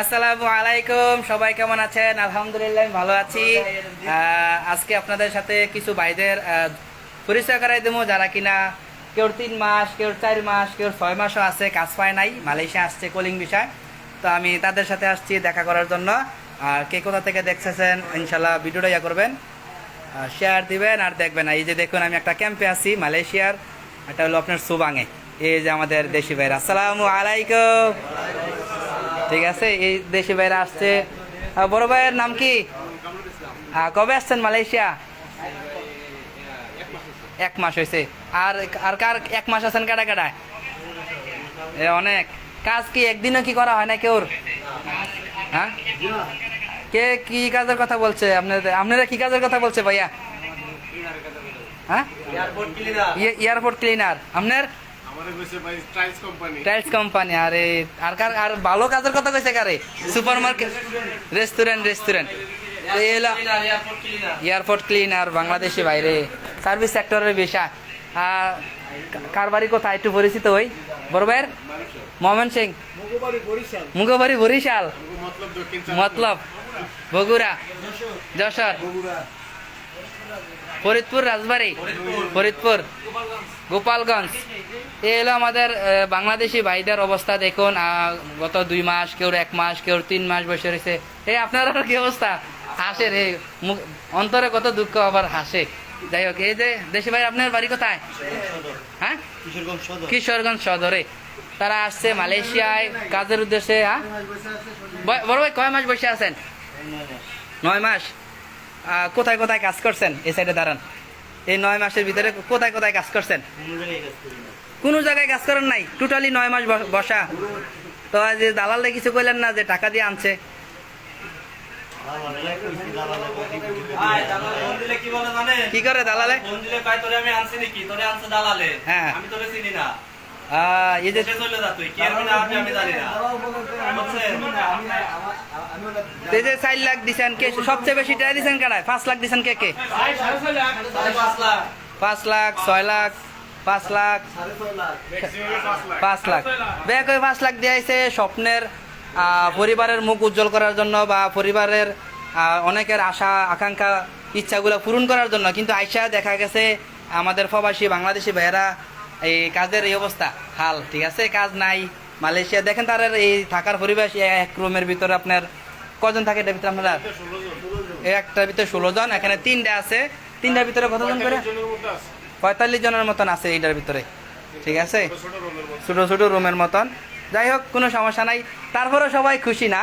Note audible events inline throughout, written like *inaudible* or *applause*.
আসসালামু আলাইকুম, সবাই কেমন আছেন? আলহামদুলিল্লাহ ভালো আছি। আজকে আপনাদের সাথে কিছু ভাইদের পরিচয় করাই দেবো, যারা কিনা কেউ তিন মাস, কেউ চার মাস, কেউ ছয় মাসও আছে, কাজ পায় নাই, মালয়েশিয়া আসছে বিষয়। তো আমি তাদের সাথে আসছি দেখা করার জন্য। আর কে কোথা থেকে দেখতেছেন ইনশাল্লাহ ভিডিওটা ইয়া করবেন। শেয়ার দিবেন আর দেখবেন। এই যে দেখুন, আমি একটা ক্যাম্পে আছি, মালয়েশিয়ার। এটা হলো আপনার সুবাঙে। এই যে আমাদের দেশি ভাইরা। আসসালামু আলাইকুম। ঠিক আছে? এই দেশি ভাইরা আসছে। বড় ভাইয়ের নাম কি? আহ, কবে আসছেন মালয়েশিয়া? এক মাস হয়েছে। আর আর কার এক মাস আছেন কাটা কাটায় এ অনেক। কাজ কি একদিনও কি করা হয় না কেউর হ্যাঁ? কে কি কাজের কথা বলছে? আপনাদের আপনারা কি কাজের কথা বলছে ভাইয়া? হ্যাঁ? ইয়ে- এয়ারপোর্ট ক্লিনার। আপনার? টাইলস কোম্পানি আরে আর কার আর ভালো কাজের কথা কইছে কারে? Super market restaurant restaurant airport cleaner Bangladeshi বাইরে। সার্ভিস সেক্টরের বিষয়। কার বাড়ি কোথায়? একটু পরিচিত হই বড় ভাইয়ের? সিং মুগবাড়ি বরিশাল। মতলব বগুড়া। যশোর। ফরিদপুর রাজবাড়ি। ফরিদপুর। গোপালগঞ্জ। এই হলো আমাদের বাংলাদেশি ভাইদের অবস্থা, দেখুন গত দুই মাস, কেউ এক মাস, কেউ তিন মাস বসে রয়েছে। এই আপনার কি অবস্থা? হাসে রে অন্তরে কত দুঃখ, আবার হাসে। যাই হোক, এই যে, দেশি ভাই, আপনার বাড়ি কোথায়? হ্যাঁ? কিশোরগঞ্জ সদরে। তারা আসছে মালয়েশিয়ায়, কাজের উদ্দেশ্যে হ্যাঁ? বড় ভাই, কয় মাস বসে আছেন? নয় মাস। কোথায় কোথায় কাজ করছেন? এই সাইডে দাঁড়ান। এই নয় মাসের ভিতরে কোথায় কোথায় কাজ করছেন? কোনো জায়গায় কাজ করেন নাই? টোটালি নয় মাস বসা। তো আজ যে দালালে কিছু কইলেন না যে টাকা দিয়ে আনছে। কি করে দালালে। হ্যাঁ। আমি তোরে চিনি না। আহ, এই যে? এই চার লাখ দিছেন কে? সবচেয়ে বেশি টাকা দিছেন কারায় পাঁচ লাখ দিছেন কে কে? পাঁচ লাখ। ছয় লাখ পাঁচ লাখ। ম্যাক্সিমামে 5 লাখ। পাঁচ লাখ। ব্যয় করে পাঁচ লাখ দিয়েছে স্বপ্নের পরিবারের মুখ উজ্জ্বল করার জন্য বা পরিবারের অনেকের আশা আকাঙ্ক্ষা ইচ্ছাগুলো পূরণ করার জন্য। কিন্তু আইসা দেখা গেছে আমাদের প্রবাসী বাংলাদেশি ভাইয়েরা এই কাজের এই অবস্থা। হাল ঠিক আছে? কাজ নাই। মালয়েশিয়া দেখেন তার এই থাকার পরিবেশ এক রুমের ভিতরে আপনার কজন থাকে এটার ভিতরে আপনারা? 16 জন এই একটার ভিতরে ষোলো জন এখানে তিনটা আছে। তিনটার ভিতরে কতজন করে? 45 জনের মতো আছে পঁয়তাল্লিশ জনের মতন আছে এইটার ভিতরে। ঠিক আছে? ছোট ছোট রুমের মতন। যাই হোক কোনো সমস্যা নাই। তারপরে সবাই খুশি না?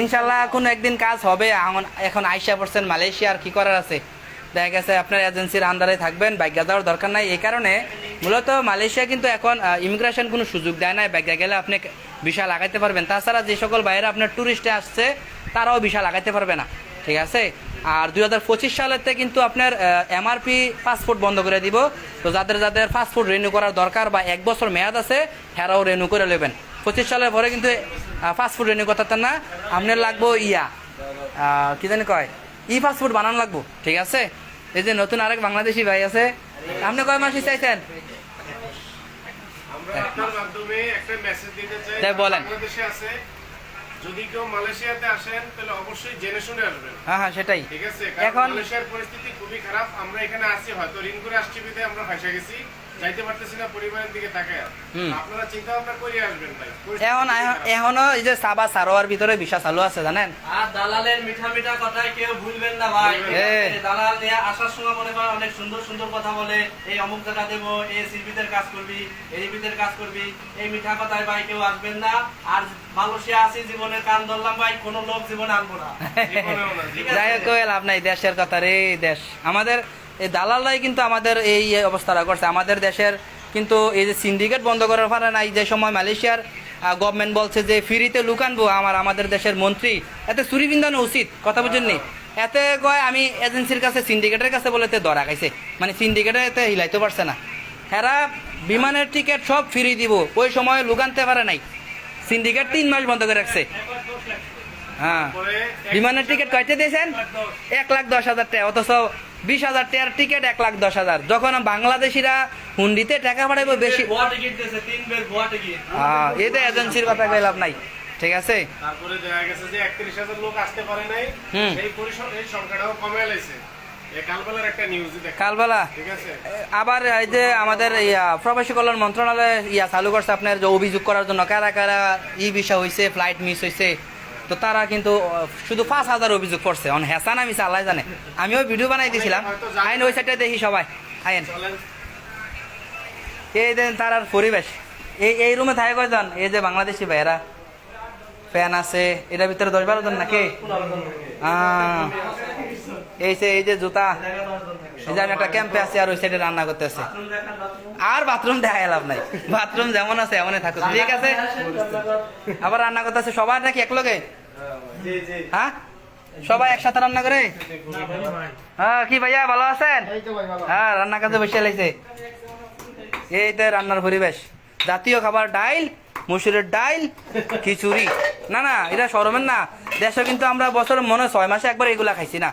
ইনশাল্লাহ কোনো একদিন কাজ হবে। এখন এখন আইসা পড়ছেন মালয়েশিয়ার কি করার আছে? দেখা গেছে আপনার এজেন্সির আন্ডারে থাকবেন, বাইকা যাওয়ার দরকার নাই। এই কারণে মূলত মালয়েশিয়া কিন্তু এখন ইমিগ্রেশন কোনো সুযোগ দেয় না বাইকা গেলে আপনি ভিসা লাগাইতে পারবেন। তাছাড়া যে সকল বাইরে আপনার ট্যুরিস্টে আসছে, তারাও ভিসা লাগাইতে পারবে না, ঠিক আছে? আর দুই হাজার পঁচিশ সালেতে কিন্তু আপনার এমআরপি পাসপোর্ট বন্ধ করে দিব। তো যাদের যাদের পাসপোর্ট রিনিউ করার দরকার বা এক বছর মেয়াদ আছে, হেরাও রিনিউ করে নেবেন। পঁচিশ সালের পরে কিন্তু পাসপোর্ট রিনিউ করতে না। আপনার লাগবো ইয়া কি জানি কয়? ই পাসপোর্ট বানানো লাগবো। ঠিক আছে? এই যে নতুন আরেক বাংলাদেশি ভাই আছে। আপনি কয় মাসই চাইছেন? বলেন। যদি কেউ মালয়েশিয়াতে আসেন তাহলে অবশ্যই জেনে শুনে আসবেন। হ্যাঁ হ্যাঁ সেটাই। ঠিক আছে? এখন মালয়েশিয়ার পরিস্থিতি খুবই খারাপ। আমরা এখানে আসছি হয়তো ঋণ করে আসছি বিধায় আমরা ফাঁসে গেছি। যাইতে পারতেছি না পরিবারের দিকে তাকায় আপনারা চিন্তা ভাবনা করে আসবেন ভাই। এখন এখন- এখনও এই যে সাবা সারোয়ার ভিতরে বিষা চালু আছে জানেন? আর দালালের মিঠা মিঠা কথায় কেউ ভুলবেন না ভাই। দালাল নিয়ে আসার সময় মনে করেন অনেক সুন্দর সুন্দর কথা বলে এই অমুক জায়গা দেবো এই সিবিদের কাজ করবি এই রিপিদের কাজ করবি এই মিঠা কথায় ভাই কেউ আসবেন না। আর মালয়েশিয়া আছি জীবনে কান ধরলাম ভাই কোনো লোক জীবনে আনব না। জীবনেও না, যাই হোক লাভ নাই দেশের কথা রে দেশ। আমাদের এই দালালরাই কিন্তু আমাদের এই অবস্থাটা করছে। আমাদের দেশের কিন্তু এই যে সিন্ডিকেট বন্ধ করার পারে নাই যে সময় মালয়েশিয়ার গভর্নমেন্ট বলছে যে ফ্রিতে লুকানবো আমার, আমাদের দেশের মন্ত্রী। এতে চুরি বিন্দানো উচিত, কথা বুঝেননি এতে কয়, আমি এজেন্সির কাছে সিন্ডিকেটের কাছে বলে এতে ধরা খাইছে। মানে সিন্ডিকেটে এতে হিলাইতে পারছে না। হেরা বিমানের টিকিট সব ফ্রি দিব, ওই সময় লুকানতে পারে নাই। সিন্ডিকেট তিন মাস বন্ধ করে রাখছে। হ্যাঁ। বিমানের টিকিট কয়তে দিয়েছেন? এক লাখ দশ। হাজার টাকা অথচ বিশ হাজার টাকার টিকিট এক লাখ দশ হাজার। যখন বাংলাদেশিরা হুন্ডিতে টাকা পাঠাইবো বেশি হ্যাঁ এতে এজেন্সির কথা কই লাভ নাই। ঠিক আছে? তারপরে দেখা গেছে যে একত্রিশ হাজার লোক আসতে পারে নাই। সেই পরিসর এই সংখ্যাটাও কমে লাইছে কালবেলা? আবার এই যে আমাদের প্রবাসী কল্যাণ মন্ত্রণালয় ইয়া চালু করছে আপনার যে অভিযোগ করার জন্য। কারা কারা ই বিষয় হয়েছে ফ্লাইট মিস হয়েছে তো তারা কিন্তু শুধু পাঁচ হাজার অভিযোগ করছে। অন হেসা না মিস আল্লাহ জানে আমিও ভিডিও বানাই দিয়েছিলাম আইন ওই সাইডটা দেখি সবাই। আইন। এই দেন তার আর পরিবেশ। এই এই রুমে থাকে কয়জন? এই যে বাংলাদেশি ভাইয়েরা। ফ্যান আছে। এটার ভিতরে দশ বারো জন নাকি? এই যে এই যে জুতা। এই যে আমি একটা ক্যাম্পে আছি আর ওই সাইডে রান্না করতেছে। আর বাথরুম দেখা লাভ নাই। বাথরুম যেমন আছে এমনই থাকুক। ঠিক আছে? আবার রান্না করতেছে সবার নাকি একলগে? হ্যাঁ? সবাই একসাথে রান্না করে? হ্যাঁ কি ভাইয়া ভালো আছেন? হ্যাঁ রান্না কাজে বসে লাইছে এই তো রান্নার পরিবেশ। জাতীয় খাবার ডাইল মুসুরের ডাইল খিচুড়ি। না না এটা সরমের না। দেশে কিন্তু আমরা বছরে মনে ছয় মাসে একবার এগুলা খাইছি না।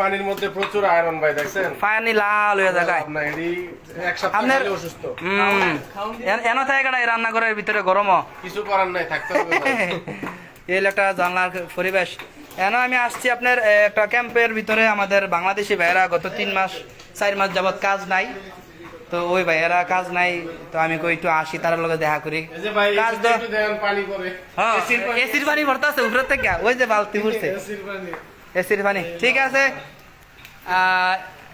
পানির মধ্যে প্রচুর আয়রন ভাই দেখছেন? পানি লাল হয়ে জায়গায় আপনার অসুস্থ। হম। এন থাকে রান্নাঘরের ভিতরে গরমও। কিছু করার নাই থাকতে হবে। *laughs* এই একটা জানলার পরিবেশ। এন আমি আসছি আপনার একটা ক্যাম্পের ভিতরে? আমাদের বাংলাদেশি ভাইয়েরা গত তিন মাস চার মাস যাবত কাজ নাই। তো ওই ভাইয়েরা কাজ নাই তো আমি কই একটু আসি তার লগে দেখা করি। কাজ তো হ্যাঁ এসির পানি- এসির পানি ভরতে আছে উপরের থেকে। ওই যে বালতি উঠছে এসির পানি। ঠিক আছে।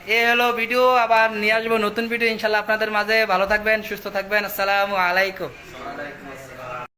এ হলো ভিডিও আবার নিয়ে আসব নতুন ভিডিও ইনশাল্লাহ আপনাদের মাঝে। ভালো থাকবেন সুস্থ থাকবেন। আসসালামু আলাইকুম।